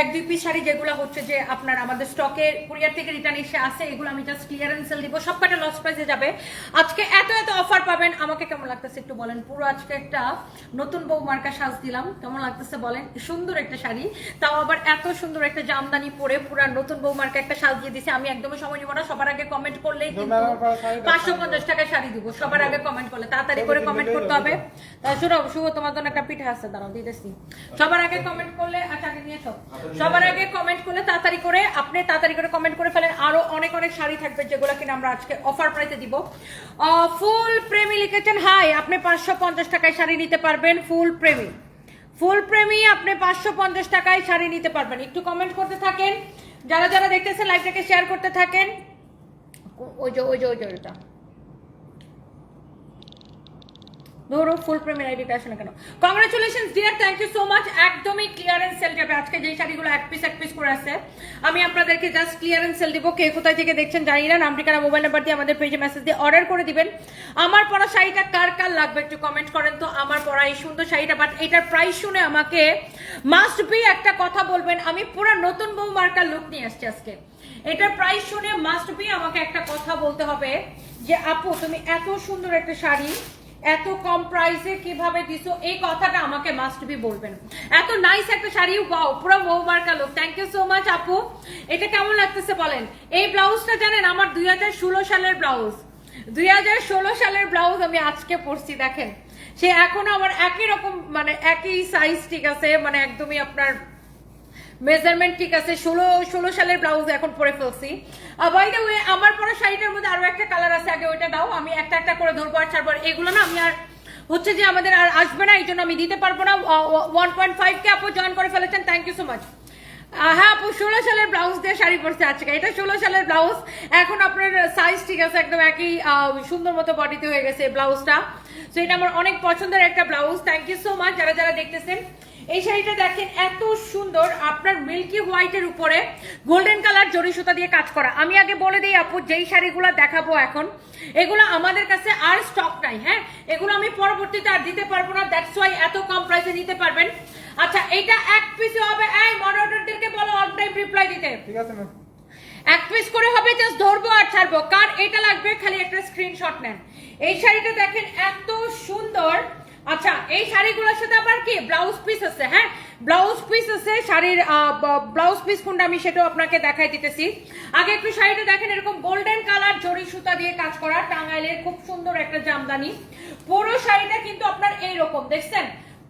এক দুই পিস শাড়ি যেগুলো হচ্ছে যে আপনার আমাদের স্টকে কুরিয়ার থেকে রিটার্ন এসে আসে এগুলো আমি জাস্ট ক্লিয়ারেন্স সেল দিব। সব কটা লস প্রাইসে যাবে। আজকে এত এত অফার পাবেন আমাকে কেমন লাগতেছে একটু বলেন। পুরো আজকে একটা নতুন বউ মার্কা সাজ দিলাম কেমন লাগতেছে বলেন? সুন্দর একটা শাড়ি। তাও আবার এত সুন্দর একটা জামদানি পরে পুরো নতুন বউ মার্কা একটা সাজ দিয়ে দিছে। আমি একদমই সময় নিব না সবার আগে কমেন্ট করলেই কিন্তু পাঁচশো পঞ্চাশ টাকায় শাড়ি দিব। সবার আগে কমেন্ট করলে তাড়াতাড়ি করে কমেন্ট করতে হবে। শুনো শুভ তোমার জন্য একটা পিঠা আছে দাঁড়াও দিতেছি। সবার আগে কমেন্ট করলে আচ্ছা আগে নিয়ে এসো। সবার আগে কমেন্ট করলে তাড়াতাড়ি করে, আপনি তাড়াতাড়ি করে কমেন্ট করে ফেলেন। আরও অনেক অনেক শাড়ি থাকবে যেগুলো কিনা আমরা আজকে অফার প্রাইসে দিব। ফুল প্রেমী লিখেছেন হাই আপনি পাঁচশো পঞ্চাশ টাকায় শাড়ি নিতে পারবেন ফুল প্রেমী। ফুল প্রেমী, আপনি পাঁচশো পঞ্চাশ টাকায় শাড়ি নিতে পারবেন। একটু কমেন্ট করতে থাকেন। যারা যারা দেখতেছেন লাইভটাকে শেয়ার করতে থাকেন। ওই যে ওই যে ওই যে, ওইটা। ধরো ফুল প্রেমের আইডিটা আসে না কেন? Congratulation dear thank you so much একদমই ক্লিয়ারেন্স সেল যাবে। আজকে যেই শাড়িগুলো এক পিস এক পিস করে আছে আমি আপনাদেরকে জাস্ট ক্লিয়ারেন্স সেল দিব। কে কোথায় থেকে দেখছেন জানি না, নাম, ঠিকানা মোবাইল নাম্বার দিয়ে আমাদের পেজে মেসেজ দিয়ে অর্ডার করে দিবেন। আমার পরা শাড়িটা কার কার লাগবে একটু কমেন্ট করেন তো। আমার পরা এই সুন্দর শাড়িটা বাট এটার প্রাইস শুনে আমাকে মাস্ট বি একটা কথা বলবেন। আমি পুরো নতুন বউ মার্কার লুক নিয়ে আসছি আজকে। এটার প্রাইস শুনে মাস্ট বি আমাকে একটা কথা বলতে হবে যে, আপু, তুমি এত সুন্দর একটা শাড়ি এত কম প্রাইসে কীভাবে দিছো? এই কথাটা আমাকে মাস্ট বি বলবেন। এত নাইস একটা শাড়ি ওয়াও পুরো বউ মার্কা লোক থ্যাংক ইউ সো মাচ আপু। এটা কেমন লাগতেছে বলেন? এই ব্লাউজটা জানেন, আমার দুই হাজার ষোলো সালের ব্লাউজ। দুই হাজার ষোলো সালের ব্লাউজ আমি আজকে পরছি, দেখেন। সে এখনও আমার একই রকম মানে একই সাইজ ঠিক আছে? মানে একদমই আপনার মেজারমেন্ট ঠিক আছে ষোলো ষোলো সালের ব্লাউজ এখন পরে ফেলছি। বাই দ্য ওয়ে আমার পরা শাড়িটার মধ্যে আরও একটা কালার আছে আগে ওইটা দাও আমি একটা একটা করে ধরবো আর ছাড়বো। এগুলো না আমি আর হচ্ছে যে আমাদের আর আসবে না এই জন্য আমি দিতে পারব না। ওয়ান পয়েন্ট ফাইভ কে আপু জয়েন করে ফেলেছেন থ্যাংক ইউ সো মাচ হ্যাঁ আপু ষোলো সালের ব্লাউজ দিয়ে শাড়ি পরছে আজকে এটা ষোলো সালের ব্লাউজ এখন আপনার সাইজ ঠিক আছে একদম একই আহ, সুন্দর মতো বডিতে হয়ে গেছে ব্লাউজটা তো এটা আমার অনেক পছন্দের একটা blouse thank you so much যারা যারা দেখতেছেন এই শাড়িটা দেখেন এত সুন্দর। আপনার মিল্কি হোয়াইটের উপরে গোল্ডেন কালার জরি সুতা দিয়ে কাজ করা। আমি আগে বলে দিই আপু যেই শাড়িগুলো দেখাবো এখন এগুলো আমাদের কাছে আর স্টক নাই হ্যাঁ? এগুলো আমি পরবর্তীতে আর দিতে পারব না দ্যাটস ওয়াই এত কম প্রাইসে নিতে পারবেন। আচ্ছা এটা এক পিসে হবে। এই মডারেটরদেরকে বলো অল টাইম রিপ্লাই দিতে। ঠিক আছে ম্যাম এক পিস করে হবে জাস্ট ধরবো আর ছাড়বো। কার এটা লাগবে খালি একটা স্ক্রিনশট নেন। এই শাড়িটা দেখেন এত সুন্দর। আচ্ছা এই শাড়িগুলোর সাথে আবার কি? ব্লাউজ পিস আছে হ্যাঁ? ব্লাউজ পিস আছে, শাড়ির ব্লাউজ পিস কোনটা আমি সেটাও আপনাকে দেখাই দিতেছি। আগে একটু শাড়িটা দেখেন, এরকম গোল্ডেন কালার জরি সুতা দিয়ে কাজ করা, টাঙ্গাইলের খুব সুন্দর একটা জামদানি। পুরো শাড়িটা কিন্তু আপনার এইরকম, দেখছেন?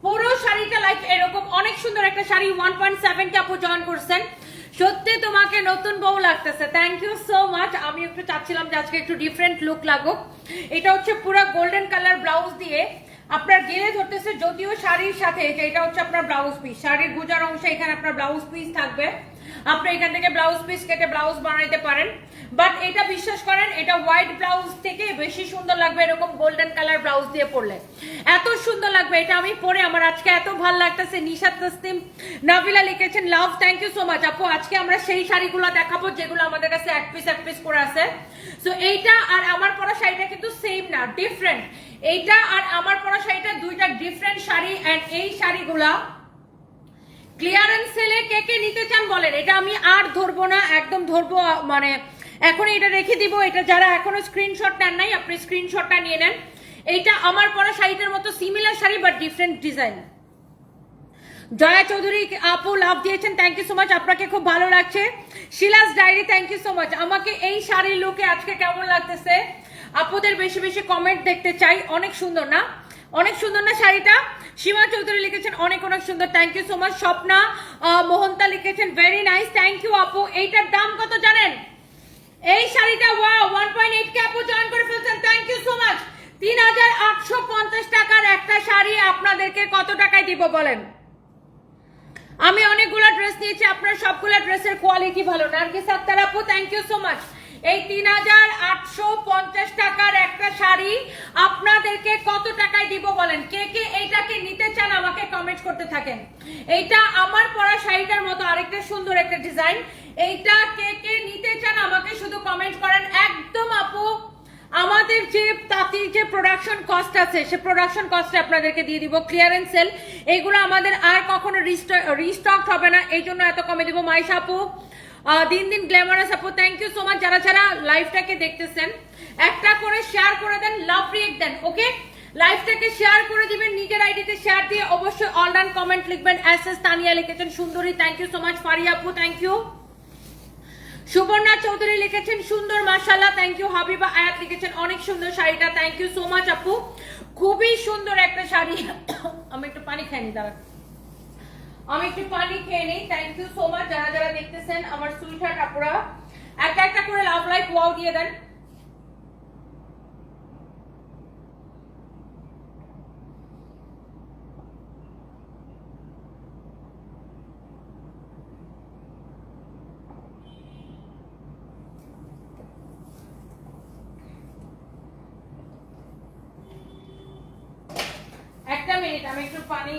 পুরো শাড়িটা লাইক এরকম, অনেক সুন্দর একটা sari one point seven K আপু জয়েন করছেন। সত্যি তোমাকে নতুন বউ লাগতেছে থ্যাংক ইউ সো মাচ আমি একটু চাচ্ছিলাম যে আজকে একটু ডিফারেন্ট লুক লাগুক। এটা হচ্ছে পুরো গোল্ডেন কালার ব্লাউজ দিয়ে আপনার গেলে ধরতেছে যদিও শাড়ির সাথে এটা হচ্ছে আপনার ব্লাউজ পিস শাড়ির গুজার অংশে এখানে আপনার ব্লাউজ পিস থাকবে। আপনি এখান থেকে ব্লাউজ পিস কেটে ব্লাউজ বানাইতে পারেন। বাট এটা বিশ্বাস করেন, এটা হোয়াইট ব্লাউজ থেকে বেশি সুন্দর লাগবে এরকম গোল্ডেন কালার ব্লাউজ দিয়ে পরলে। এত সুন্দর লাগবে, এটা আমি পরে আমার আজকে এত ভালো লাগতেছে। নিশাদ তসলিম নাবিলা লিখেছেন love thank you so much আপু, আজকে আমরা সেই শাড়িগুলো দেখাবো যেগুলো আমাদের কাছে এক পিস এক পিস করে আছে। সো এইটা আর আমার পরা শাড়িটা কিন্তু সেম না ডিফারেন্ট এইটা আর আমার পরা শাড়িটা দুইটা ডিফারেন্ট শাড়ি এন্ড এই শাড়িগুলা। ক্লিয়ারেন্স সেলে কে কে নিতে চান বলেন, এটা আমি আর ধরবো না, একদম ধরবো মানে এখন এটা রেখে দিব, এটা যারা এখনও স্ক্রিনশট নেন নাই, আপনি স্ক্রিনশটটা নিয়ে নেন। এইটা আমার পরা শাড়িটার মতো similar sari but different design Joya Chowdhury, আপু লাভ দিয়েছেন থ্যাংক ইউ সো মাচ আপনাকে খুব ভালো লাগছে। Shilas diary thank you so much আমাকে এই শাড়ির লুকে আজকে কেমন লাগতেছে? আপুদের বেশি বেশি কমেন্ট দেখতে চাই। অনেক সুন্দর না? অনেক সুন্দর না শাড়িটা? সীমা চৌধুরী লিখেছেন, অনেক অনেক সুন্দর। Thank you so much Swapna. Mohanta লিখেছেন ভেরি নাইস থ্যাংক ইউ আপু। এইটার দাম কত জানেন? এই শাড়িটা wow one point eight K আপু জয়েন করে ফেলছেন। থ্যাংক ইউ সো মাচ তিন হাজার আটশো পঞ্চাশ টাকার একটা শাড়ি আপনাদেরকে কত টাকায় দিব বলেন? আমি অনেকগুলো ড্রেস নিয়েছি, আপনার সবগুলো ড্রেসের কোয়ালিটি ভালো। নার্গিস আক্তার আপু থ্যাংক ইউ সো মাচ এই তিন হাজার আটশো পঞ্চাশ টাকার একটা শাড়ি আপনাদেরকে কত টাকায় দিব বলেন? কে কে এইটাকে নিতে চান আমাকে কমেন্ট করতে থাকেন। এইটা আমার পরা শাড়িটার মতো আরেকটা সুন্দর একটা ডিজাইন এইটা কে কে নিতে চান আমাকে শুধু কমেন্ট করেন। একদম আপু আমাদের যে তাঁতির যে প্রোডাকশন কস্ট আছে সে প্রোডাকশন কস্টে আপনাদেরকে দিয়ে দিব ক্লিয়ারেন্স সেল এইগুলো আমাদের আর কখনো রিস্টক হবে না। এই জন্য এত কমে দিব। মাইশা আপু আহ, দিন দিন গ্ল্যামারাস আপু থ্যাংক ইউ সো মাচ যারা যারা লাইভটাকে দেখতেছেন, একটা করে শেয়ার করে দেন লাভ রিয়েক্ট দেন ওকে লাইভটাকে শেয়ার করে দিবেন, নিজের আইডিতে শেয়ার দিয়ে অবশ্যই অল ডান কমেন্ট লিখবেন এস এস তানিয়া লিখেছেন, সুন্দরী thank you so much Faria, আপু থ্যাংক ইউ সুবর্ণা চৌধুরী লিখেছেন, সুন্দর মাশাল্লাহ থ্যাংক ইউ হাবিবা আয়াত লিখেছেন, অনেক সুন্দর শাড়িটা থ্যাংক ইউ সো মাচ আপু। খুবই সুন্দর একটা শাড়ি। আমি একটু পানি খাইনি দাঁড়া আমি একটু পানি খেয়ে নিই। থ্যাংক ইউ সো মাচ যারা যারা দেখতেছেন আমার সুইটহার্ট আপুরা, একটা একটা করে লাভ লাইফ ওয়াও দিয়ে দেন। একটা মিনিট আমি একটু পানি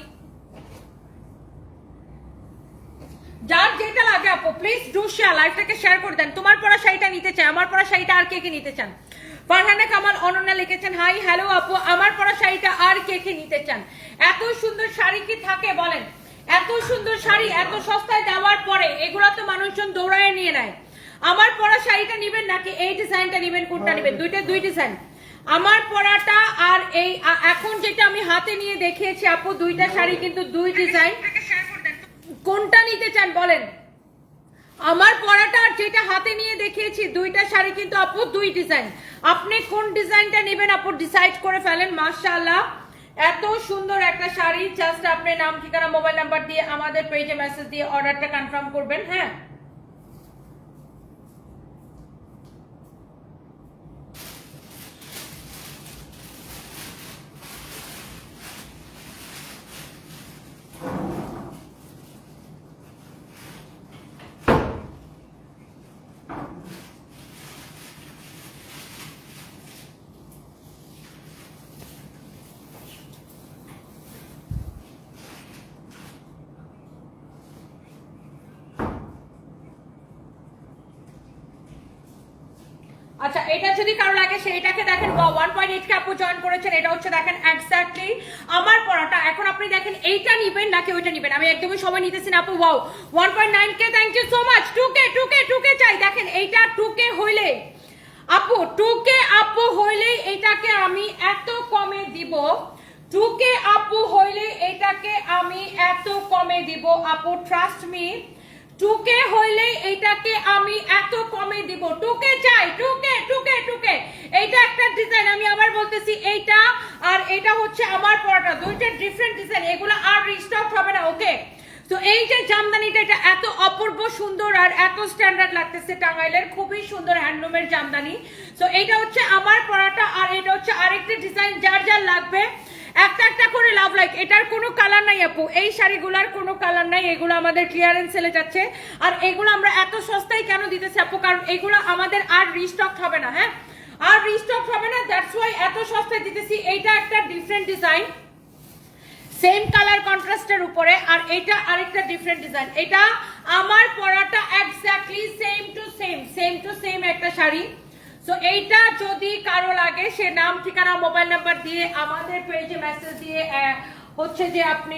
যার যেটা লাগে আপু প্লিজ ডু শেয়ার লাইভটাকে শেয়ার করে দেন। তোমার পরা শাড়িটা নিতে চাই আমার পরা শাড়িটা আর কে কে নিতে চান? ফারহানা কামাল অনন্যা লিখেছেন হাই হ্যালো আপু আমার পরা শাড়িটা আর কে কে নিতে চান? এত সুন্দর শাড়ি কি থাকে বলেন? এত সুন্দর শাড়ি এত সস্তায় দেওয়ার পরে এগুলো তো মানুষজন দৌড়ায় নিয়ে নেয়। আমার পরা শাড়িটা নেবেন নাকি এই ডিজাইনটা নেবেন কোনটা নেবেন? দুইটা দুই ডিজাইন। আমার পরাটা আর এই এখন যেটা আমি হাতে নিয়ে দেখিয়েছি আপু দুইটা শাড়ি কিন্তু দুই ডিজাইন। কোনটা নিতে চান বলেন? আমার পরাটা আর যেটা হাতে নিয়ে দেখিয়েছি, দুইটা শাড়ি কিন্তু আপু, দুই ডিজাইন আপনি কোন ডিজাইনটা নেবেন আপু ডিসাইড করে ফেলেন মার্শাল্লাহ এত সুন্দর একটা শাড়ি জাস্ট আপনি নাম, ঠিকানা মোবাইল নাম্বার দিয়ে আমাদের পেজে মেসেজ দিয়ে অর্ডারটা কনফার্ম করবেন হ্যাঁ আচ্ছা এটা যদি কারও লাগে সেইটাকে দেখেন ওয়ান পয়েন্ট এইট আপু জয়েন করেছেন, এটা হচ্ছে দেখেন এক্স্যাক্টলি আমার পড়াটা। এখন আপনি দেখেন এইটা নিবেন নাকি ওইটা নিবেন? আমি একদমই সময় নিতেছি না, আপু। Wow one point nine K thank you so much two K two K two K চাই। দেখেন এইটা টু কে হইলে, আপু টু কে আপু হইলে এটাকে আমি এত কমে দিব। টু কে আপু হইলে এটাকে আমি এত কমে দিব। আপু ট্রাস্ট মি টুকে হইলে এটাকে আমি এত কমে দিব। টুকে চাই, টুকে টুকে টুকে। এইটা একটা ডিজাইন আমি আবার বলতেছি এইটা আর এটা হচ্ছে আমার পরাটা। দুইটা ডিফারেন্ট ডিজাইন এগুলো আর রিস্টক হবে না ওকে তো এই যে জামদানিটা, এটা এত অপূর্ব সুন্দর আর এত স্ট্যান্ডার্ড লাগতেছে টাঙ্গাইলের, খুবই সুন্দর হ্যান্ডলুমের জামদানি। তো এইটা হচ্ছে আমার পরাটা আর এটা হচ্ছে আরেকটা ডিজাইন যার যার লাগবে একটা একটা করে লাভ লাইক এটার কোনো কালার নাই আপু। এই শাড়িগুলার কোনো কালার নাই। এগুলো আমাদের ক্লিয়ারেন্স সেলে যাচ্ছে। আর এগুলো আমরা এত সস্তায় কেন দিতেছি আপু? কারণ এগুলো আমাদের আর রিস্টক হবে না হ্যাঁ? আর রিস্টক হবে না দ্যাটস ওয়াই এত সস্তায় দিতেছি। এইটা একটা ডিফারেন্ট ডিজাইন সেম কালার কন্ট্রাস্টের উপরে, আর এটা আরেকটা ডিফারেন্ট ডিজাইন এটা আমার পরাটা exactly same to same same to same একটা শাড়ি। সো এইটা যদি কারও লাগে, সে নাম, ঠিকানা, মোবাইল নাম্বার দিয়ে আমাদের পেজে মেসেজ দিয়ে হচ্ছে যে আপনি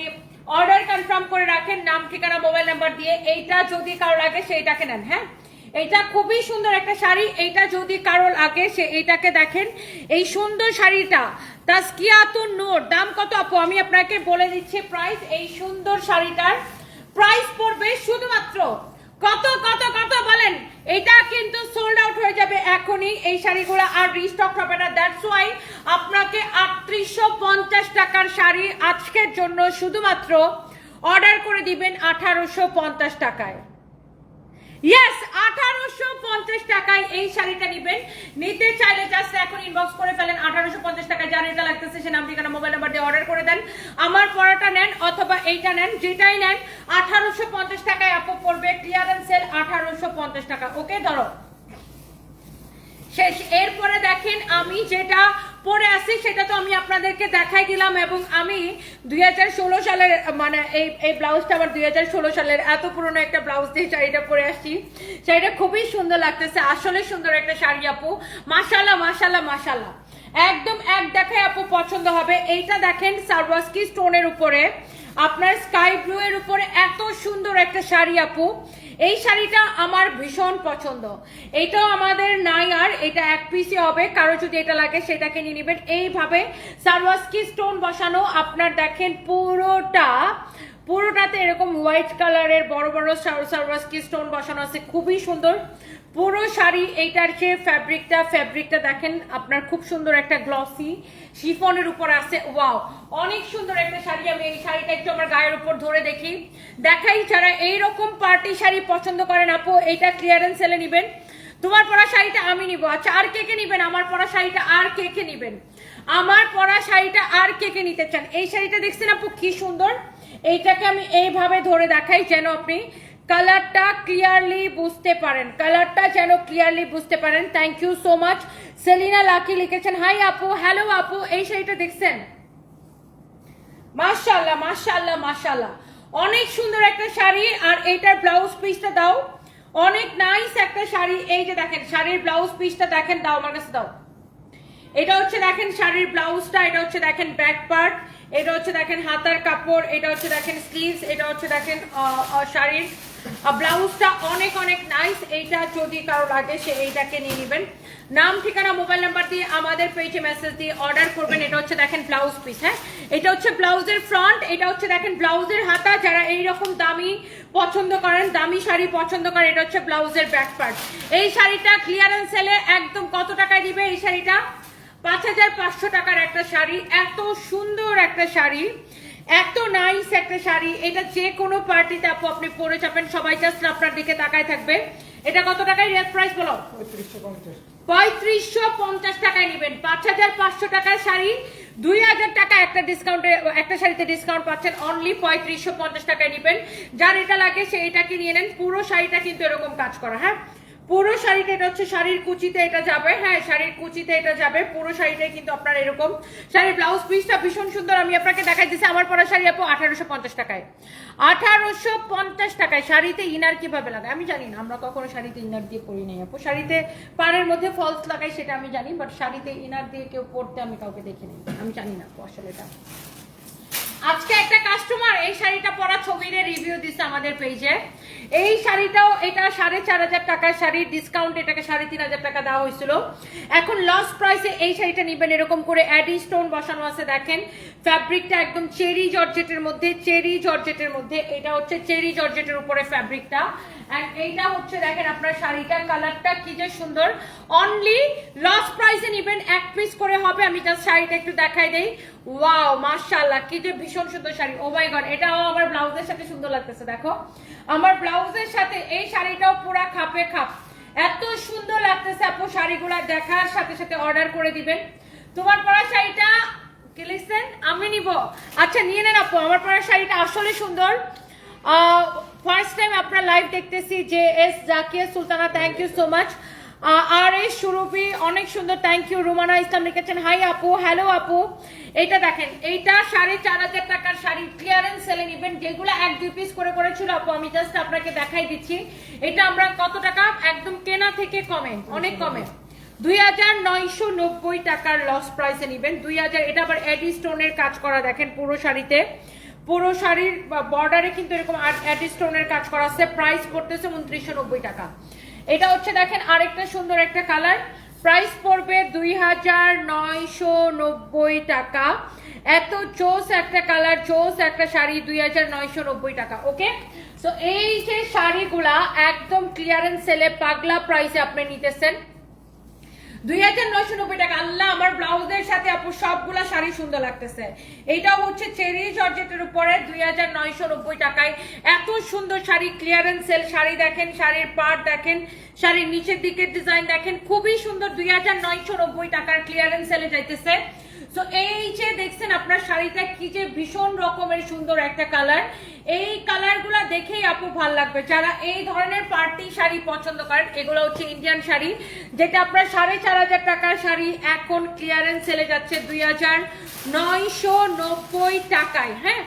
অর্ডার কনফার্ম করে রাখেন, নাম, ঠিকানা, মোবাইল নাম্বার দিয়ে, এইটা যদি কারও লাগে সেইটাকে নেন হ্যাঁ? এটা খুবই সুন্দর একটা শাড়ি, এইটা যদি কারও লাগে, সে এইটাকে দেখেন। এই সুন্দর শাড়িটা তাস্কিয়াতুন নূর, দাম কত আপু? আমি আপনাকে বলে দিচ্ছি প্রাইস এই সুন্দর শাড়িটার প্রাইস পড়বে শুধুমাত্র কত কত কত বলেন? এটা কিন্তু সোল্ড আউট হয়ে যাবে এখনই। এই শাড়িগুলো আর রিস্টক হবে না। দ্যাটস ওয়াই আপনাকে আটত্রিশশো পঞ্চাশ টাকার শাড়ি আজকের জন্য শুধুমাত্র অর্ডার করে দিবেন আঠারোশো পঞ্চাশ টাকায়। ইয়েস আঠারোশো পঞ্চাশ এই শাড়িটা নিবেন। নিতে চাইলে জাস্ট এখন ইনবক্স করে ফেলেন। আঠারোশো পঞ্চাশ টাকায় যার এটা লাগতেছে সে নাম, ঠিকানা মোবাইল নাম্বার দিয়ে অর্ডার করে দেন। আমার পরাটা নেন অথবা এইটা নেন, যেটাই নেন, আঠারোশো পঞ্চাশ টাকায় আপু পড়বে ক্লিয়ারেন্স সেল আঠারোশো পঞ্চাশ টাকা। ওকে ধরো। শেষ। এরপরে দেখেন আমি যেটা পরে আসি, সেটা তো আমি আপনাদেরকে দেখাই দিলাম এবং আমি দুই হাজার ষোলো সালের মানে এই এই ব্লাউজটা আমার দুই সালের এত পুরনো একটা ব্লাউজ দিয়ে শাড়িটা পরে আসছি। শাড়িটা খুবই সুন্দর লাগতেছে, আসলে সুন্দর একটা শাড়ি আপু। মাশাল্লাহ মাশাল্লাহ মাশাল্লাহ একদম এক দেখায় আপু পছন্দ হবে। এইটা দেখেন সার্ভাস্কি স্টোনের উপরে। আপনার স্কাই ব্লু এর উপরে এত সুন্দর একটা শাড়ি আপু। এই শাড়িটা আমার ভীষণ পছন্দ। এটাও আমাদের নাই আর, এটা এক পিসই হবে। কারও যদি এটা লাগে, সেটাকে নিয়ে নেবেন। এইভাবে সারওয়াস্কি স্টোন বসানো। আপনার দেখেন পুরোটা পুরোটাতে এরকম হোয়াইট কালারের বড় বড় সার্ভাস্কি স্টোন বসানো আছে, খুবই সুন্দর। পুরো শাড়ি এইটার যে ফ্যাব্রিকটা ফ্যাব্রিকটা দেখেন, আপনার খুব সুন্দর একটা গ্লসি শিফনের উপর আছে। ওয়াও অনেক সুন্দর একটা শাড়ি, আমি এই শাড়িটা একটু আমার গায়ের উপর ধরে দেখি। দেখাই যারা এইরকম পার্টি শাড়ি পছন্দ করেন, আপু, এইটা ক্লিয়ারেন্স সেলে নিবেন। তোমার পরা শাড়িটা আমি নিব। আচ্ছা আর কে কে নিবেন? আমার পরা শাড়িটা আর কে কে নিবেন? আমার পরা শাড়িটা আর কে কে নিতে চান? এই শাড়িটা দেখছেন আপু, কি সুন্দর। এইটাকে আমি এইভাবে ধরে দেখাই যেন আপনি কালারটা ক্লিয়ারলি বুঝতে পারেন। কালারটা যেন ক্লিয়ারলি বুঝতে পারেন। Thank you so much Selina Lucky লিখেছেন হাই আপু হ্যালো আপু, এই শাড়িটা দেখছেন? মাশাল্লাহ মাশাল্লাহ মাশাল্লাহ অনেক সুন্দর একটা শাড়ি, আর এইটার ব্লাউজ পিসটা দাও। অনেক নাইস একটা শাড়ি। এই যে দেখেন, শাড়ির ব্লাউজ পিসটা দেখেন, দাও আমার কাছে, দাও। এটা হচ্ছে দেখেন শাড়ির ব্লাউজটা, এটা হচ্ছে দেখেন ব্যাক পার্ট এটা হচ্ছে দেখেন হাতার কাপড়, এটা হচ্ছে দেখেন স্লিভস এটা হচ্ছে দেখেন শাড়ির। ব্লাউজটা অনেক অনেক নাইস এইটা যদি কারও লাগে সে এইটাকে নিয়ে নেবেন। নাম, ঠিকানা মোবাইল নাম্বার দিয়ে আমাদের পেজে মেসেজ দিয়ে অর্ডার করবেন, এটা হচ্ছে দেখেন ব্লাউজ পিস হ্যাঁ? এটা হচ্ছে ব্লাউজের ফ্রন্ট এটা হচ্ছে দেখেন ব্লাউজের হাতা, যারা এইরকম দামি পছন্দ করেন, দামি শাড়ি পছন্দ করেন, এটা হচ্ছে ব্লাউজের ব্যাক পার্ট এই শাড়িটা ক্লিয়ারেন্স সেলে একদম কত টাকায় দিবে এই শাড়িটা? পাঁচ হাজার পাঁচশো টাকার একটা শাড়ি, এত সুন্দর একটা শাড়ি, এত নাইস একটা শাড়ি। এটা যে কোনো পার্টিতে আপু আপনি পরে যাবেন, সবাই জাস্ট আপনার দিকে তাকায় থাকবে। এটা কত টাকায়? রেট প্রাইস বলো। পঁয়ত্রিশশো পঞ্চাশ। টাকায় নেবেন। পাঁচ হাজার পাঁচশো টাকার শাড়ি, দুই হাজার টাকা একটা ডিসকাউন্টে একটা শাড়িতে ডিসকাউন্ট পাচ্ছেন। অনলি পঁয়ত্রিশশো পঞ্চাশ টাকায় নেবেন। যার এটা লাগে সে এটাকে নিয়ে নেন। পুরো শাড়িটা কিন্তু এরকম কাজ করা হ্যাঁ? পুরো শাড়িটা, এটা হচ্ছে শাড়ির কুচিতে এটা যাবে। হ্যাঁ শাড়ির কুচিতে এটা যাবে। পুরো শাড়িটাই কিন্তু আপনার এরকম। শাড়ির ব্লাউজ পিসটা ভীষণ সুন্দর। আমি আপনাকে দেখাই দিচ্ছি আমার পরা শাড়ি আপু আঠারোশো পঞ্চাশ টাকায়। আঠারোশো পঞ্চাশ টাকায় শাড়িতে ইনার কীভাবে লাগায়? আমি জানি না, আমরা কখনো শাড়িতে ইনার দিয়ে পরি নাই আপু। শাড়িতে পাড়ের মধ্যে ফলস লাগাই সেটা আমি জানি বাট শাড়িতে ইনার দিয়ে কেউ পরতে আমি কাউকে দেখিনি আমি জানি না আপু আসলে এটা। আজকে একটা কাস্টমার এই শাড়িটা পরা ছবির রিভিউ দিচ্ছে আমাদের পেজে এই শাড়িটাও এটা সাড়ে চার হাজার টাকার শাড়ি ডিসকাউন্ট এটাকে সাড়ে তিন হাজার টাকা দেওয়া হয়েছিল। এখন লস প্রাইসে এই শাড়িটা নিবেন এরকম করে অ্যাডি স্টোন বসানো আছে, দেখেন। ফ্যাব্রিকটা একদম চেরি জর্জেটের মধ্যে চেরি জর্জেটের মধ্যে, এটা হচ্ছে চেরি জর্জেটের উপরে ফ্যাব্রিকটা এন্ড এইটা হচ্ছে, দেখেন আপনার শাড়িটার কালারটা কি যে সুন্দর। অনলি লস প্রাইসে নিবেন, এক পিস করে হবে। আমি জাস্ট শাড়িটা একটু দেখাই দেই। ওয়াও মাশাআল্লাহ, কি যে ভীষণ সুন্দর শাড়ি। ও মাই গড এটাও আমার ব্লাউজের সাথে সুন্দর লাগতেছে, দেখো। আমার ব্লাউজের সাথে এই শাড়িটাও পুরা খাপে খাপ। এত সুন্দর লাগতেছে আপু শাড়িগুলো দেখার সাথে সাথে অর্ডার করে দিবেন। তোমার পরা শাড়িটা লিখছেন? আমি নিব। আচ্ছা নিয়ে নেন আপু। আমার পরা শাড়িটা আসলে সুন্দর। ফার্স্ট টাইম আপনার লাইভ দেখতেছি যে S Zakia Sultana thank you so much R S সুরভি, অনেক সুন্দর থ্যাংক ইউ রুমানা ইসলাম লিখেছেন হাই আপু হ্যালো আপু। এইটা দেখেন, এইটা সাড়ে চার হাজার টাকার শাড়ি ক্লিয়ারেন্স সেলে নিবেন, যেগুলো এক দুই পিস করে করেছিল আপু, আমি জাস্ট আপনাকে দেখাই দিচ্ছি। এটা আমরা কত টাকা? একদম কেনা থেকে কমে, অনেক কমে। দুই হাজার নয়শো নব্বই টাকার লস প্রাইসে নিবেন, দুই হাজার, এটা আবার এডি স্টোনের কাজ করা, দেখেন পুরো শাড়িতে। পুরো শাড়ির বর্ডারে কিন্তু এরকম অ্যাডি স্টোনের কাজ করা আছে প্রাইস পড়তেছে উনত্রিশশো নব্বই টাকা। এটা হচ্ছে দেখেন আরেকটা সুন্দর একটা কালার। প্রাইস পড়বে দুই হাজার নয়শো নব্বই টাকা। এত চোস একটা কালার, চোস একটা শাড়ি দুই হাজার নয়শো নব্বই টাকা, ওকে? তো এই যে শাড়িগুলা একদম ক্লিয়ারেন্স সেলে পাগলা প্রাইসে আপনি নিতেছেন। দুই হাজার নয়শো নব্বই টাকা। আল্লাহ, আমার ব্লাউজের সাথে আপু সবগুলা শাড়ি সুন্দর লাগতেছে। হচ্ছে উপরে দুই হাজার নয়শো নব্বই টাকায়। এত সুন্দর শাড়ি ক্লিয়ারেন্স সেল শাড়ি দেখেন, শাড়ির পাট দেখেন, শাড়ির নিচের দিকের ডিজাইন দেখেন, খুবই সুন্দর দুই হাজার নয়শো নব্বই টাকার ক্লিয়ারেন্স সেলে যাইতেছে। এই যে দেখছেন আপনার শাড়িটা কি যে ভীষণ রকমের সুন্দর একটা কালার এই কালারগুলো দেখেই আপু ভালো লাগবে। যারা এই ধরনের পার্টি শাড়ি পছন্দ করেন, এগুলো হচ্ছে ইন্ডিয়ান শাড়ি, যেটা আপনার সাড়ে চার হাজার টাকার শাড়ি এখন ক্লিয়ারেন্স সেলে যাচ্ছে দুই হাজার নয়শো নব্বই টাকায় হ্যাঁ?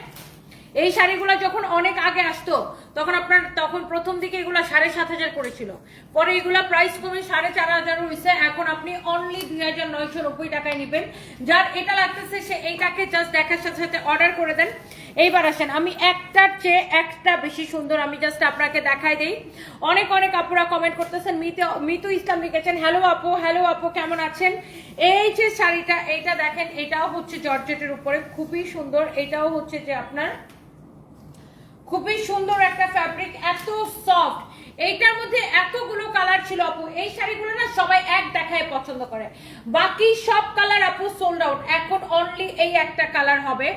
এই শাড়িগুলো যখন অনেক আগে আসতো তখন আপনার, তখন প্রথম দিকে এগুলা সাড়ে সাত হাজার করেছিল। পরে এগুলা প্রাইস কমে সাড়ে চার হাজার হয়েছে এখন আপনি অনলি দুই হাজার নয়শো নব্বই টাকায় নেবেন। যার এটা লাগতেছে, সে এইটাকে জাস্ট দেখার সাথে সাথে অর্ডার করে দেন। এইবার আসেন, আমি একটার চেয়ে একটা বেশি সুন্দর, আমি জাস্ট আপনাকে দেখাই দিই। অনেক অনেক আপুরা কমেন্ট করতেছেন, মিতু মিতু ইসলাম লিখেছেন হ্যালো আপু হ্যালো আপু, কেমন আছেন? এই যে শাড়িটা, এইটা দেখেন, এটাও হচ্ছে জর্জেটের উপরে, খুবই সুন্দর। এটাও হচ্ছে যে আপনার খুবই সুন্দর একটা ফ্যাব্রিক এত সফট এইটার মধ্যে এতগুলো কালার ছিল আপু। এই শাড়িগুলো না সবাই এক দেখায় পছন্দ করে। বাকি সব কালার আপু সোল্ড আউট এখন অনলি এই একটা কালার হবে।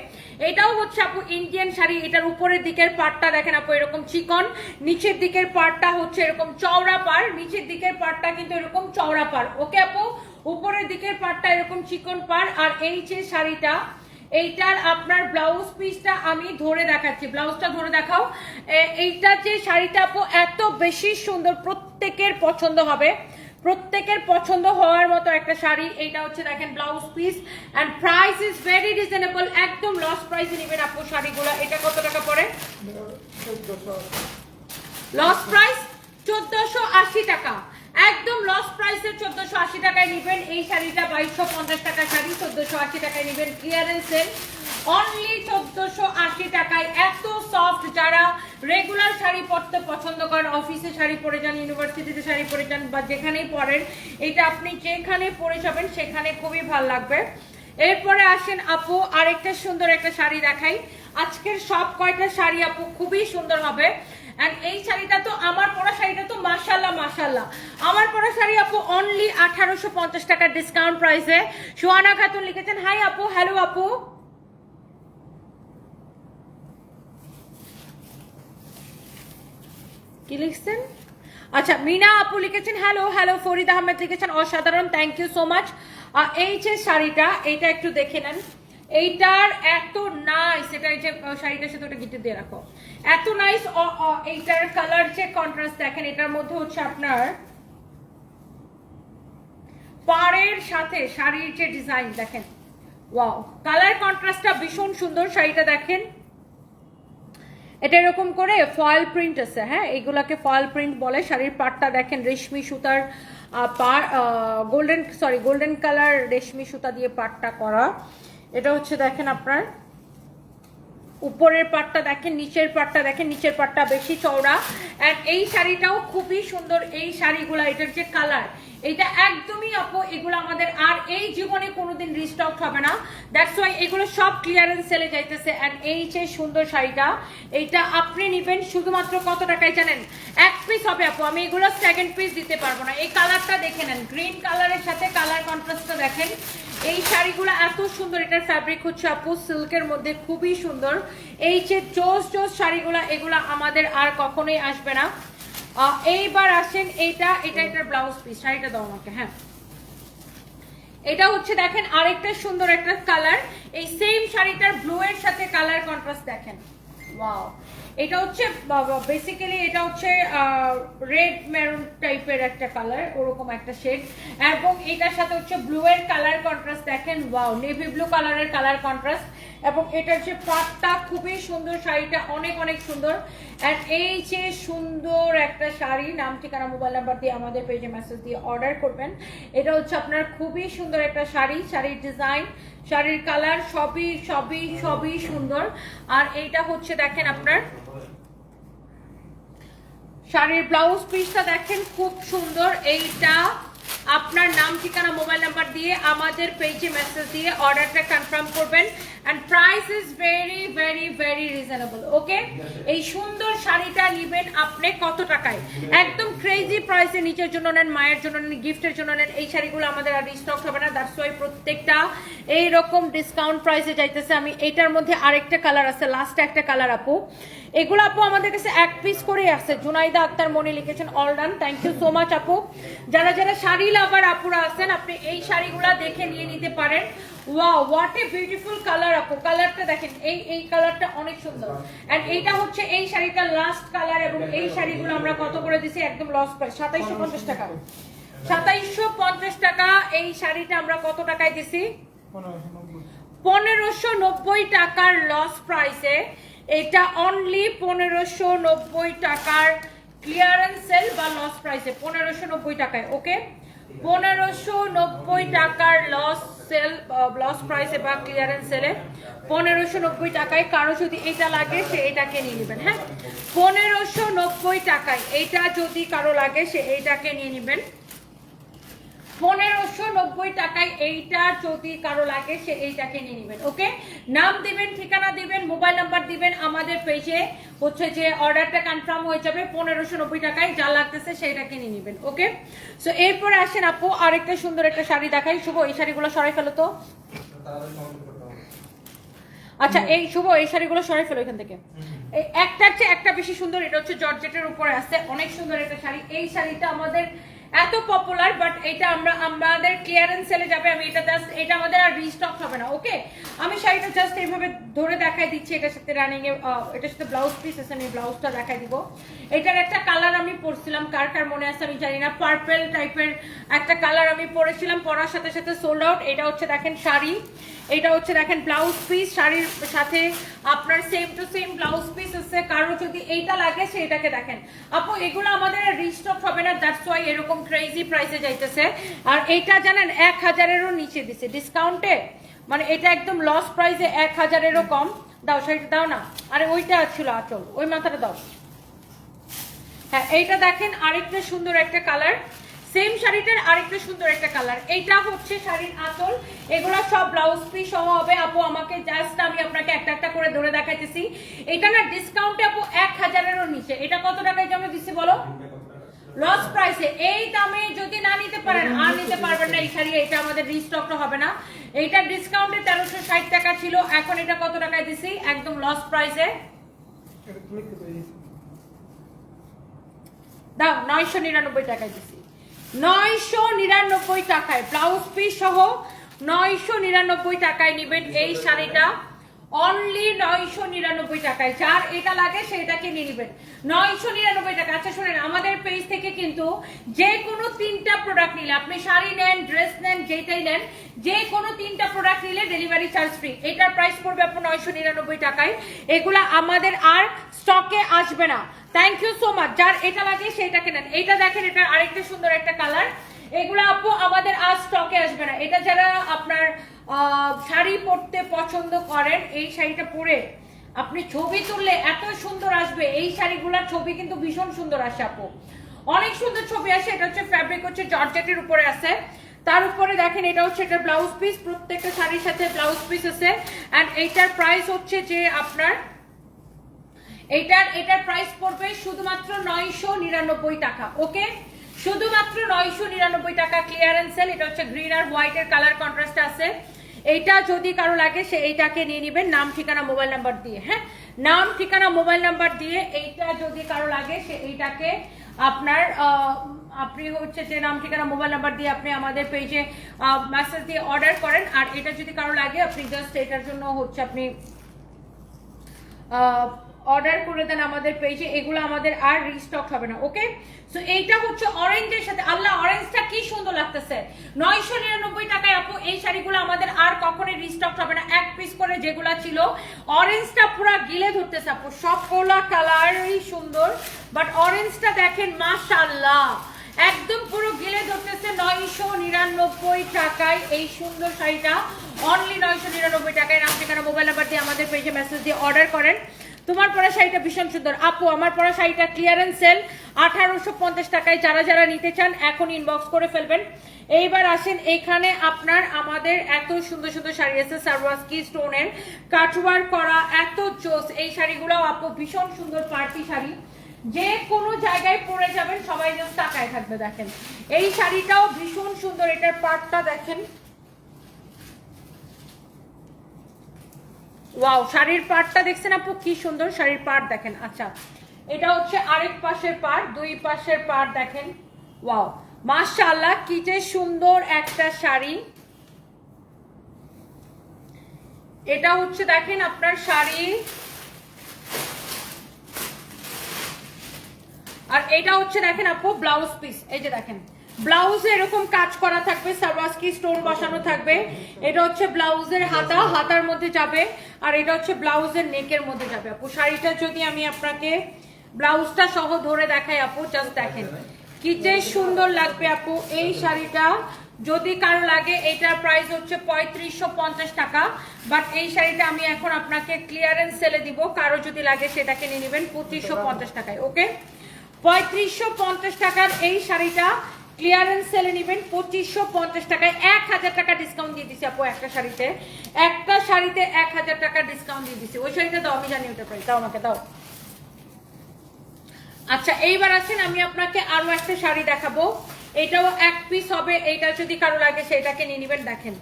এটাও হচ্ছে আপু ইন্ডিয়ান শাড়ি। এটার উপরের দিকের পাটটা দেখেন আপু, এরকম চিকন। নিচের দিকের পাটটা হচ্ছে এরকম চওড়া পার নিচের দিকের পাটটা কিন্তু এরকম চওড়া পার ওকে আপু? উপরের দিকের পাটটা এরকম চিকন পার আর এই যে শাড়িটা এইটার আপনার ব্লাউজ পিসটা আমি ধরে দেখাচ্ছি। ব্লাউজটা ধরে দেখাও। এইটা যে শাড়িটা আপু এত বেশি সুন্দর প্রত্যেকের পছন্দ হবে। প্রত্যেকের পছন্দ হওয়ার মতো একটা শাড়ি। এইটা হচ্ছে দেখেন blouse piece and price is very reasonable একদম লস প্রাইসে নেবেন আপু শাড়িগুলো। এটা কত টাকা পড়ে? লস প্রাইস চোদ্দশো আশি টাকা। একদম লস প্রাইসে চোদ্দশো আশি টাকায় নেবেন। এই শাড়িটা বাইশশো পঞ্চাশ টাকা শাড়ি, চোদ্দশো আশি টাকায় নেবেন ক্লিয়ারেন্সে অনলি চোদ্দশো আশি টাকায় এত সফট যারা রেগুলার শাড়ি পরতে পছন্দ করেন অফিসে শাড়ি পরে যান ইউনিভার্সিটিতে শাড়ি পরে যান, বা যেখানেই পরেন, এটা আপনি যেখানে পরে যাবেন, সেখানে খুবই ভালো লাগবে। এরপরে আসেন আপু, আরেকটা সুন্দর একটা শাড়ি দেখাই। আজকের সব কয়টা শাড়ি আপু খুবই সুন্দর হবে। এন্ড এই শাড়িটা তো আমার পরা শাড়িটা তো মাশাল্লাহ মাশাল্লাহ আমার পরা শাড়ি আপু অনলি আঠারোশো পঞ্চাশ টাকার ডিসকাউন্ট প্রাইসে সোয়ানা খাতুন লিখেছেন হাই আপু হ্যালো আপু। কি লিখছেন? আচ্ছা মিনা আপু লিখেছেন হ্যালো হ্যালো ফরিদ আহমেদ লিখেছেন অসাধারণ থ্যাংক ইউ সো মাচ এই যে শাড়িটা এটা একটু দেখে নেন। এইটার এত নাইস এটা এই যে আহ, শাড়িটার সাথে ওটা গিটে দিয়ে রাখো। এত নাইস এইটার কালার যে কন্ট্রাস্ট দেখেন, এটার মধ্যে হচ্ছে আপনার পাড়ের সাথে শাড়ির যে ডিজাইন দেখেন ওয়াও কালার কন্ট্রাস্টটা ভীষণ সুন্দর শাড়িটা দেখেন। এটা এরকম করে ফয়েল প্রিন্ট আছে হ্যাঁ? এগুলাকে ফয়েল প্রিন্ট বলে, শাড়ির পাটটা দেখেন, রেশমি সুতার গোল্ডেন সরি গোল্ডেন কালার রেশমি সুতা দিয়ে পাটটা করা। এটা হচ্ছে দেখেন আপনার উপরের পাটটা দেখেন, নিচের পাটটা দেখেন, নিচের পাটটা বেশি চওড়া। আর এই শাড়িটাও খুবই সুন্দর, এই শাড়িগুলা, এটার যে কালার এটা একদমই আপু, এগুলো আমাদের আর এই জীবনে কোনোদিন রিস্টক হবে না। দ্যাটস ওয়াই এগুলো সব ক্লিয়ারেন্স সেলে যাইতেছে। অ্যান্ড এই যে সুন্দর শাড়িটা, এইটা আপনি নেবেন শুধুমাত্র কত টাকায় জানেন? এক পিস হবে আপু, আমি এগুলো সেকেন্ড পিস দিতে পারব না। এই কালারটা দেখে নেন গ্রিন কালারের সাথে কালার কন্ট্রাস্টটা দেখেন। এই শাড়িগুলো এত সুন্দর এটার ফ্যাব্রিক হচ্ছে আপু সিল্কের মধ্যে খুবই সুন্দর। এই যে চোস চোস শাড়িগুলো, এগুলো আমাদের আর কখনোই আসবে না। এইবার আসেন এইটা এটা এটার ব্লাউজ পিস শাড়িটা দাও আমাকে হ্যাঁ। এটা হচ্ছে দেখেন আরেকটা সুন্দর একটা কালার এই সেম শাড়িটার ব্লু এর সাথে কালার কন্ট্রাস্ট দেখেন। ওয়াও এটা হচ্ছে বেসিক্যালি এটা হচ্ছে রেড মেরুন টাইপের একটা কালার ওরকম একটা শেড এবং এটার সাথে হচ্ছে ব্লু এর কালার কন্ট্রাস্ট দেখেন ওয়াও নেভি ব্লু কালারের কালার কন্ট্রাস্ট এবং এটার যে পাটটা খুবই সুন্দর শাড়িটা, অনেক অনেক সুন্দর। আর এই যে সুন্দর একটা শাড়ি, নাম, ঠিকানা মোবাইল নাম্বার দিয়ে আমাদের পেজে মেসেজ দিয়ে অর্ডার করবেন। এটা হচ্ছে আপনার খুবই সুন্দর একটা শাড়ি, শাড়ির ডিজাইন শাড়ির কালার সবই সবই সবই সুন্দর। আর এইটা হচ্ছে দেখেন আপনার, শাড়ির ব্লাউজ পিসটা দেখেন, খুব সুন্দর। এইটা আপনার নাম, ঠিকানা মোবাইল নাম্বার দিয়ে আমাদের পেজে মেসেজ দিয়ে অর্ডারটা কনফার্ম করবেন। And price is very very very reasonable okay এই সুন্দর শাড়িটা নেবেন আপনি কত টাকায়? একদম ক্রেজি প্রাইসে নিচের জন্য নেন, মায়ের জন্য নেন গিফটের জন্য নেন, এই শাড়িগুলো আমাদের আর রিস্টক হবে না দ্যাটস ওয়াই প্রত্যেকটা এইরকম ডিসকাউন্ট প্রাইসে যাইতেছে। আমি এটার মধ্যে আরেকটা কালার আছে লাস্ট একটা কালার আপু। এগুলো আপু আমাদের কাছে এক পিস করেই আছে জুনাইদা আক্তার মনি লিখেছেন all done thank you so much আপু। যারা যারা শাড়ি লাভার আপুরা আছেন, আপনি এই শাড়িগুলা দেখে নিয়ে নিতে পারেন। Wow what a beautiful colour আপু কালারটা দেখেন, এই কালারটা অনেক সুন্দর। এন্ড এইটা হচ্ছে এই শাড়িটার এই শাড়িগুলো আমরা কত করে দিছি? একদম লস প্রাইস টাকা। সাতাইশো পঞ্চাশ টাকা টাকার লস প্রাইসে এটা অনলি পনেরোশো নব্বই টাকার ক্লিয়ারেন্স সেল বা লস প্রাইসে পনেরোশো নব্বই টাকায় ওকে পনেরোশো নব্বই টাকার লস সেল ব্লাউজ প্রাইসে বা ক্লিয়ারেন্স সেলে পনেরোশো নব্বই টাকায় কারও যদি এটা লাগে, সে এটাকে নিয়ে নেবেন হ্যাঁ? পনেরোশো নব্বই টাকায় এটা যদি কারও লাগে, সে এইটাকে নিয়ে নেবেন। পনেরোশো নব্বই টাকায় এইটা যদি কারও লাগে সে এইটাকে নিয়ে নেবেন ওকে? নাম দিবেন ঠিকানা দিবেন মোবাইল নাম্বার দিবেন আমাদের পেজে হচ্ছে যে অর্ডারটা কনফার্ম হয়ে যাবে পনেরোশো নব্বই টাকায় যা লাগতেছে সেইটাকে নিয়ে নেবেন ওকে? সো এরপরে আসেন আপু আরেকটা সুন্দর একটা শাড়ি দেখাই। শুভ এই শাড়িগুলো সরাই ফেলো তো। আচ্ছা এই শুভ এই শাড়িগুলো সরাই ফেলো এখান থেকে। এই একটার চেয়ে একটা বেশি সুন্দর এটা হচ্ছে জর্জেটের উপরে আছে অনেক সুন্দর একটা শাড়ি। এই শাড়িটা আমাদের এত পপুলার বাট এটা আমরা, আমাদের ক্লিয়ারেন্স সেলে যাবে, আমি এটা জাস্ট এটা আমাদের আর রিস্টক হবে না ওকে আমি শাড়িটা জাস্ট এইভাবে ধরে দেখাই দিচ্ছি এটার সাথে রানিং এ এটার সাথে ব্লাউজ পিস আছে, আমি ব্লাউজটা দেখাই দিব। এটার একটা কালার আমি পরছিলাম, কার কার মনে আছে আমি জানি না পার্পেল টাইপের একটা কালার আমি পরেছিলাম, পরার সাথে সাথে সোল্ড আউট এটা হচ্ছে দেখেন শাড়ি, এটা হচ্ছে দেখেন ব্লাউজ পিস শাড়ির সাথে আপনার same to same blouse piece আছে। কারও যদি এইটা লাগে সেটাকে দেখেন। আপু, এগুলো আমাদের রিস্টক হবে না দ্যাটস ওয়াই এরকম ক্রেজি প্রাইসে যাইতেছে। আর এইটা জানেন, এক হাজারেরও নিচে দিছে। ডিসকাউন্টে মানে এটা একদম লস প্রাইসে এক হাজারেরও কম। দাও শাড়িটা দাও না। আরে ওইটা ছিল আচল, ওই মাথাটা দাও। হ্যাঁ এইটা দেখেন আরেকটা সুন্দর একটা কালার সেম শাড়িটার আরেকটা সুন্দর একটা কালার এইটা হচ্ছে শাড়ির আঁচল। এগুলো সব ব্লাউজ পিস সহ হবে। আপু, আমাকে জাস্ট আমি আপনাকে একটা একটা করে ধরে দেখাইতেছি। এটা না ডিসকাউন্টে আপু এক হাজারেরও নিচে। এটা কত টাকায় জমে দিচ্ছি বলো? লস প্রাইসে এই দামে যদি না নিতে পারেন, আর নিতে পারবেন না, এই শাড়ি, এটা আমাদের রিস্টকটা হবে না। এইটা ডিসকাউন্টে তেরোশো ষাট টাকা ছিল, এখন এটা কত টাকায় দিছি? একদম লস প্রাইসে দাও, নয়শো নিরানব্বই টাকায় দিছি। নয়শো নিরানব্বই টাকায় ব্লাউজ পিস সহ নয়শো নিরানব্বই টাকায় নেবেন এই শাড়িটা। অনলি নয়শো নিরানব্বই টাকায়। যার এটা লাগে সেটাকে নিয়ে নেবেন। নয়শো নিরানব্বই টাকা। আচ্ছা শোনেন, আমাদের পেজ থেকে কিন্তু যে কোনো তিনটা প্রোডাক্ট নিলে, আপনি শাড়ি নেন ড্রেস নেন যেটাই নেন, যে কোনো তিনটা প্রোডাক্ট নিলে ডেলিভারি চার্জ ফ্রি এটার প্রাইস পড়বে আপনার নয়শো নিরানব্বই টাকায়। এগুলা আমাদের আর স্টকে আসবে না। থ্যাংক ইউ সো মাচ যার এটা লাগে সেটাকে নেন এইটা দেখেন এটা আরেকটা সুন্দর একটা কালার এগুলো আপু, আমাদের আর স্টকে আসবে না। এটা যারা আপনার শাড়ি পরতে পছন্দ করেন, এই শাড়িটা পরে আপনি ছবি তুললে এত সুন্দর আসবে। এই শাড়িগুলোর ছবি কিন্তু ভীষণ সুন্দর আসে আপু। অনেক সুন্দর ছবি আসে, এটা হচ্ছে ফ্যাব্রিক হচ্ছে জর্জেটের উপরে আছে। তার উপরে দেখেন এটা হচ্ছে এটা ব্লাউজ পিস প্রত্যেকটা শাড়ির সাথে ব্লাউজ পিস আছে। অ্যান্ড এইটার প্রাইস হচ্ছে যে আপনার এটার এটার প্রাইস পড়বে শুধুমাত্র নয়শো নিরানব্বই টাকা ওকে শুধুমাত্র নয়শো নিরানব্বই টাকা ক্লিয়ারেন্স সেল এটা হচ্ছে গ্রিন আর হোয়াইট এর কালার কন্ট্রাস্ট আছে। এইটা যদি কারও লাগে, সে এইটাকে নিয়ে নেবেন। নাম, ঠিকানা, মোবাইল নাম্বার দিয়ে হ্যাঁ? নাম, ঠিকানা, মোবাইল নাম্বার দিয়ে এইটা যদি কারও লাগে, সে এইটাকে আপনার আপনি হচ্ছে যে নাম, ঠিকানা, মোবাইল নাম্বার দিয়ে আপনি আমাদের পেজে মেসেজ দিয়ে অর্ডার করেন। আর এটা যদি কারও লাগে, আপনি জাস্ট এটার জন্য হচ্ছে আপনি অর্ডার করে দেন আমাদের পেজে, এগুলো আমাদের আর রিস্টক হবে না ওকে সো এইটা হচ্ছে অরেঞ্জের সাথে, আল্লাহ অরেঞ্জটা কি সুন্দর লাগতেছে। নয়শো নিরানব্বই টাকায় আপু, এই শাড়িগুলো আমাদের আর কখনোই রিস্টক হবে না। এক পিস করে যেগুলা ছিল অরেঞ্জটা পুরো গিলে ধরতেছে আপু। সবগুলা কালারই সুন্দর বাট অরেঞ্জটা দেখেন, মাশাআল্লাহ, একদম পুরো গিলে ধরতেছে নয়শো নিরানব্বই টাকায় এই সুন্দর শাড়িটা। অনলি নয়শো নিরানব্বই টাকায় নাম ঠিকানা মোবাইল নাম্বার দিয়ে আমাদের পেজে মেসেজ দিয়ে অর্ডার করেন। তোমার পরা শাড়িটা ভীষণ সুন্দর। আপু, আমার পরা শাড়িটা ক্লিয়ারেন্স সেল আঠারোশো পঞ্চাশ টাকায় যারা যারা নিতে চান, এখন ইনবক্স করে ফেলবেন। এইবার আসেন এখানে আপনার আমাদের এত সুন্দর সুন্দর শাড়ি আছে সারওয়াস্কি স্টোনের কাটওয়ার করা, এত জোস। এই শাড়িগুলো আপু, ভীষণ সুন্দর পার্টি শাড়ি। যে কোনো জায়গায় পরে যাবেন, সবাই জাস্ট তাকায় থাকবে, দেখেন। এই শাড়িটাও ভীষণ সুন্দর, এটার পাটটা দেখেন। ওয়াও, শাড়ির পাটটা দেখছেন আপু? কি সুন্দর শাড়ির পাট দেখেন। আচ্ছা এটা হচ্ছে আরেক পাশের পাট দুই পাশের পাট দেখেন। ওয়াও, মাশাআল্লাহ, কি যে সুন্দর একটা শাড়ি। এটা হচ্ছে দেখেন আপনার শাড়ি। আর এটা হচ্ছে দেখেন আপু, ব্লাউজ পিস। এই যে দেখেন ব্লাউজে এরকম কাজ করা থাকবে সারওয়াস্কি স্টোন বসানো থাকবে। এটা হচ্ছে ব্লাউজের হাতা হাতার মধ্যে যাবে। আর এটা হচ্ছে ব্লাউজের নেকের মধ্যে যাবে। আপু শাড়িটা যদি আমি আপনাকে ব্লাউজটা সহ ধরে দেখাই আপু জাস্ট দেখেন। কি যে সুন্দর লাগবে আপু এই শাড়িটা। যদি কারও লাগে এটার প্রাইস হচ্ছে পঁয়ত্রিশশো পঞ্চাশ টাকা। বাট এই শাড়িটা আমি এখন আপনাকে ক্লিয়ারেন্স সেলে দিব। কারও যদি লাগে সেটাকে নিয়ে নেবেন পঁচিশশো পঞ্চাশ টাকায় ওকে পঁয়ত্রিশশো পঞ্চাশ টাকার এই শাড়িটা ক্লিয়ারেন্স সেলে নেবেন পঁচিশশো পঞ্চাশ টাকায় এক হাজার টাকা ডিসকাউন্ট দিয়ে দিচ্ছি আপু একটা শাড়িতে। একটা শাড়িতে এক হাজার টাকা ডিসকাউন্ট দিয়ে দিচ্ছি ওই শাড়িটা দাও, আমি জানি ওটা প্রাইস দাও আমাকে, দাও। আচ্ছা এইবার আছেন আমি আপনাকে আরও একটা শাড়ি দেখাবো। এটাও এক পিস হবে এটা যদি কারও লাগে, সেটাকে নিয়ে নেবেন, দেখেন।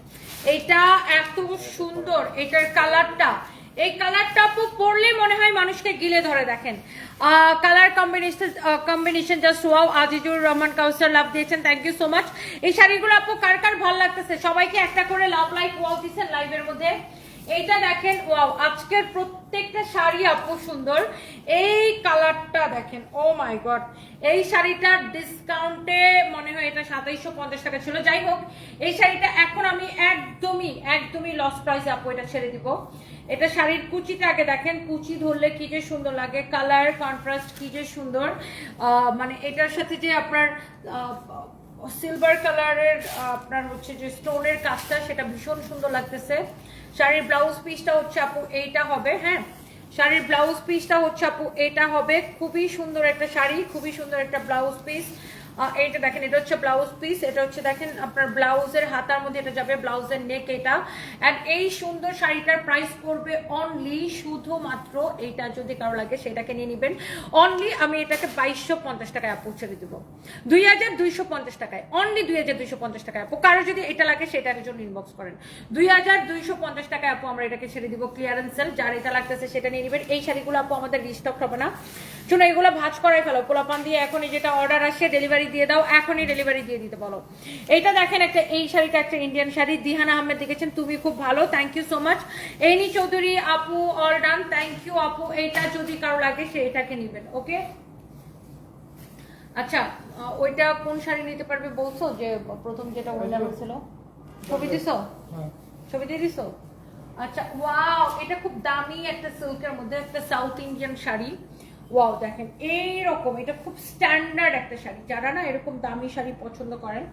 এটা এত সুন্দর, এটার কালারটা এই কালারটা আপু পরলে মনে হয় মানুষকে গিলে ধরে দেখেন। Colour combination combination just wow Azizur Rahman Kawsar love দিয়েছেন থ্যাংক ইউ সো মাচ এই শাড়িগুলো আপু কার কার ভালো লাগতেছে? সবাইকে একটা করে লাভ লাইক ওয়াও দিচ্ছেন লাইভের মধ্যে। এইটা দেখেন ওয়াও আজকের প্রত্যেকটা শাড়ি আপু সুন্দর। এই কালারটা দেখেন ও মাই গড এই শাড়িটার ডিসকাউন্টে মনে হয় এটা সাতাইশশো পঞ্চাশ টাকা ছিল। যাই হোক, এই শাড়িটা এখন আমি একদমই একদমই লস প্রাইসে আপু এটা ছেড়ে দিব। এটা শাড়ির কুচিটা আগে দেখেন, কুচি ধরলে কি যে সুন্দর লাগে কালার কন্ট্রাস্ট কি যে সুন্দর। মানে এটার সাথে যে আপনার সিলভার কালারের আপনার হচ্ছে যে স্টোনের কাজটা, সেটা ভীষণ সুন্দর লাগতেছে। শাড়ির ব্লাউজ পিসটা হচ্ছে আপু এইটা হবে হ্যাঁ? শাড়ির ব্লাউজ পিসটা হচ্ছে আপু এটা হবে। খুবই সুন্দর একটা শাড়ি, খুবই সুন্দর একটা ব্লাউজ পিস এইটা দেখেন, এটা হচ্ছে ব্লাউজ পিস এটা হচ্ছে দেখেন আপনার ব্লাউজের হাতার মধ্যে এটা যাবে ব্লাউজের নেক এটা। অ্যান্ড এই সুন্দর শাড়িটার প্রাইস অনলি শুধুমাত্র এইটা যদি কারও লাগে, সেটাকে নিয়ে নেবেন। অনলি আমি এটাকে বাইশশো পঞ্চাশ টাকায় আপু ছেড়ে দিব। দুই হাজার দুইশো পঞ্চাশ টাকায়। অনলি দুই হাজার দুইশো পঞ্চাশ টাকায় আপু। কারও যদি এটা লাগে সেটার জন্য ইনবক্স করেন। দুই হাজার দুইশো পঞ্চাশ টাকায় আপু আমরা এটাকে ছেড়ে দিব ক্লিয়ারেন্স সেল যার এটা লাগতেছে, সেটা নিয়ে নেবেন। এই শাড়িগুলো আপু আমাদের রিস্টক হবে না। শোনো, এগুলো ভাজ করাই ফেলো। পোলাপান দিয়ে এখনই যেটা অর্ডার আসে ডেলিভারি দিয়ে দাও এখনই ডেলিভারি দিয়ে দিতে বলো। এইটা দেখেন একটা এই শাড়িটা একটা ইন্ডিয়ান শাড়ি। দিহান আহমেদ দেখেছেন তুমি খুব ভালো thank you so much Ani Chowdhury আপু অল ডান থ্যাংক ইউ আপু এইটা যদি কারও লাগে সে এটাকে নেবেন ওকে আচ্ছা ওইটা কোন শাড়ি নিতে পারবে বলছো? যে প্রথম যেটা উইনার ছিল ছবি দিছো? ছবি দিয়ে দিছো? আচ্ছা ওয়াও এটা খুব দামি একটা সিল্কের মধ্যে একটা সাউথ ইন্ডিয়ান শাড়ি। ওয়াও, দেখেন, এইরকম, এটা খুব স্ট্যান্ডার্ড একটা শাড়ি। যারা না এরকম দামি শাড়ি পছন্দ করেন,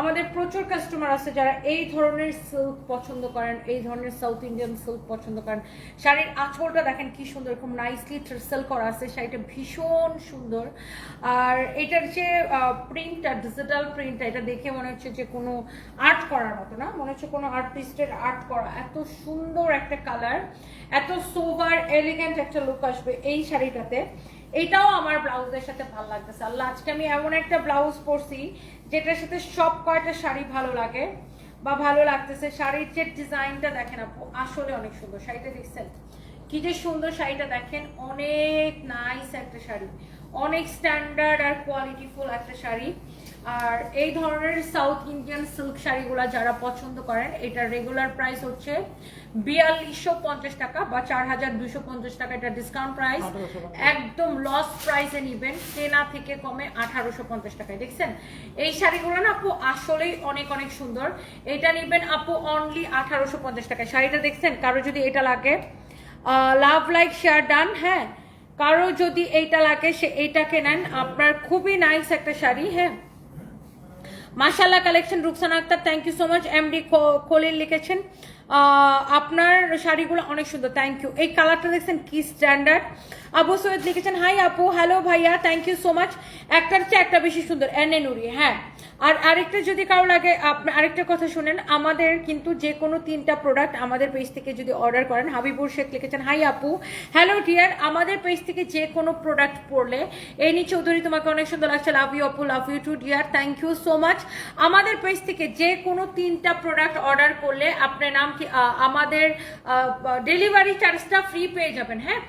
আমাদের প্রচুর কাস্টমার আছে যারা এই ধরনের সিল্ক পছন্দ করেন, এই ধরনের সাউথ ইন্ডিয়ান সিল্ক পছন্দ করেন। শাড়ির আঁচলটা দেখেন কি সুন্দর, এরকম নাইসলি ট্রেসেল করা আছে। শাড়িটা ভীষণ সুন্দর। আর এটার যে প্রিন্টটা ডিজিটাল প্রিন্টটা এটা দেখে মনে হচ্ছে যে কোনো আর্ট করার মতো না? মনে হচ্ছে কোনো আর্টিস্টের আর্ট করা। এত সুন্দর একটা কালার এত সোভার এলিগেন্ট একটা লুক আসবে এই শাড়িটাতে। এটাও আমার ব্লাউজের সাথে ভালো লাগতেছে। আল্লাহ, আজকে আমি এমন একটা ব্লাউজ পরছি, যেটার সাথে সব কয়টা শাড়ি ভালো লাগে বা ভালো লাগতেছে। শাড়ির যে ডিজাইনটা দেখেন আপু, আসলে অনেক সুন্দর। শাড়িটা দেখছেন? কি যে সুন্দর শাড়িটা দেখেন অনেক নাইস একটা শাড়ি। অনেক স্ট্যান্ডার্ড আর কোয়ালিটিফুল একটা শাড়ি। আর এই ধরনের সাউথ ইন্ডিয়ান সিল্ক শাড়িগুলো যারা পছন্দ করেন এটার রেগুলার প্রাইস হচ্ছে বিয়াল্লিশশো পঞ্চাশ টাকা বা চার হাজার দুশো পঞ্চাশ টাকা এটা ডিসকাউন্ট প্রাইস একদম লস প্রাইসে নিবেন কেনা থেকে কমে আঠারোশো পঞ্চাশ টাকায় দেখছেন? এই শাড়িগুলো না আপু আসলেই অনেক অনেক সুন্দর। এটা নিবেন আপু অনলি আঠারোশো পঞ্চাশ টাকায়। শাড়িটা দেখছেন? কারও যদি এটা লাগে লাভ লাইক শেয়ার ডান হ্যাঁ। কারও যদি এইটা লাগে, সে এইটাকে নেন। আপনার খুবই নাইস একটা শাড়ি হ্যাঁ। মাশাল্লাহ collection Rukhsana Akter thank you so much MD Khalil লিখেছেন আপনার শাড়িগুলো অনেক সুন্দর থ্যাংক ইউ এই কালারটা দেখছেন, কি স্ট্যান্ডার্ড আবু সৈয়দ লিখেছেন হাই আপু হ্যালো ভাইয়া থ্যাংক ইউ সো মাচ একটার চেয়ে একটা বেশি সুন্দর এনে নুরি হ্যাঁ। আর আরেকটা যদি কারও লাগে আরেকটা কথা শুনেন, আমাদের কিন্তু যে কোনো তিনটা প্রোডাক্ট আমাদের পেজ থেকে যদি অর্ডার করেন, হাবিবুর শেখ লিখেছেন হাই আপু হ্যালো ডিয়ার আমাদের পেজ থেকে যে কোনো প্রোডাক্ট পড়লে এনি চৌধুরী তোমাকে অনেক সুন্দর লাগছে লাভ ইউ আপু love you too dear thank you so much আমাদের পেজ থেকে যে কোনো তিনটা প্রোডাক্ট অর্ডার করলে, আপনার নাম কি আমাদের ডেলিভারি চার্জটা ফ্রি পেয়ে যাবেন হ্যাঁ?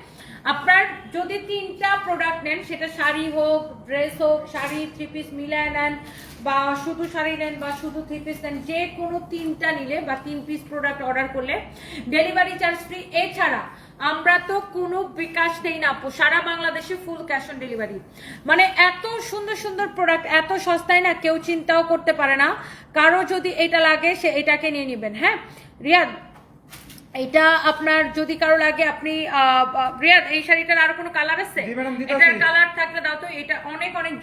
আপনার যদি তিনটা প্রোডাক্ট নেন, সেটা শাড়ি হোক ড্রেস হোক, শাড়ি থ্রি পিস মিলায় নেন, বা শুধু শাড়ি নেন বা শুধু থ্রি পিস নেন, যে কোনো তিনটা নিলে বা তিন পিস প্রোডাক্ট অর্ডার করলে ডেলিভারি চার্জ ফ্রি এছাড়া আমরা তো কোনো বিকাশ দেই না, আপু। সারা বাংলাদেশে ফুল ক্যাশ অন ডেলিভারি মানে এত সুন্দর সুন্দর প্রোডাক্ট এত সস্তায় না কেউ চিন্তাও করতে পারে না। কারও যদি এটা লাগে, সে এটাকে নিয়ে নেবেন হ্যাঁ? রিয়াদ এটা আপনার যদি কারও লাগে আপনি রিয়াদ এই শাড়িটার আরও কোনো কালার আছে এটার। কালার থাকলে দাও তো এটা অনেক অনেক